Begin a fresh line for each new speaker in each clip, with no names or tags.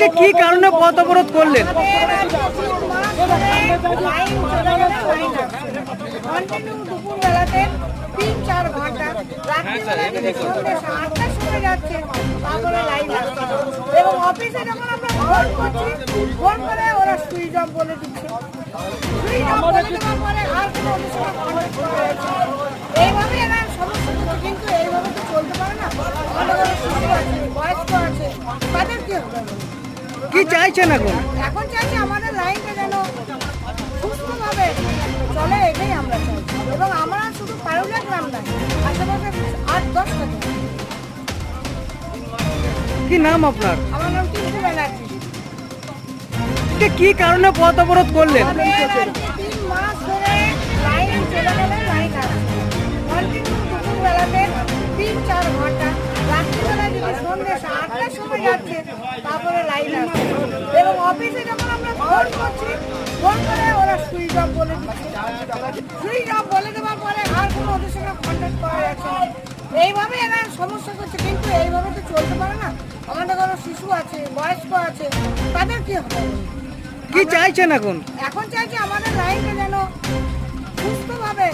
তো কি কারণে পথ অবরোধ করলেন
তিন চার যাচ্ছে লাইন এবং করে ওরা অফ বলে দিচ্ছে। এইভাবে কিন্তু এইভাবে তো চলতে পারে না বয়স্ক আছে, তাদের কি হবে?
কি চাইছেন এখন?
এখন চাইছি আমাদের লাইনটা যেন সুস্থভাবে চলে এটাই আমরা চাই এবং আমরা শুধু পারুলিয়া গ্রাম নয় আশেপাশে আট দশ
কি নাম আপনার?
আমার নাম টিঙ্কু ব্যানার্জি।
কি কারণে পথ অবরোধ করলেন?
তিন মাস ধরে লাইন চলে গেলে লাইন আসছে কন্টিনিউ দুপুর তিন চার ঘণ্টা সন্ধ্যে আটটার সময় যাচ্ছে তারপরে লাইন আসছে। এবং অফিসে যখন আমরা ফোন করছি ফোন করে ওরা সুইচ অফ বলে দিচ্ছে। সুইচ অফ বলে দেওয়ার পরে আর কোনো ওদের সঙ্গে কন্ট্যাক্ট করা যাচ্ছে না। এইভাবে এরা সমস্যা করছে কিন্তু এইভাবে তো চলতে পারে না। আমাদের কোনো শিশু আছে বয়স্ক আছে তাদের কি হবে?
কি চাইছেন এখন?
এখন চাইছি আমাদের লাইনটা যেন সুস্থভাবে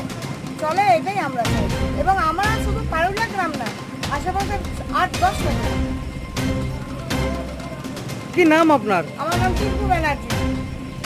চলে এটাই আমরা চাই। এবং আমরা আট দশ
কি নাম আপনার?
আমার নাম টিঙ্কু ব্যানার্জি।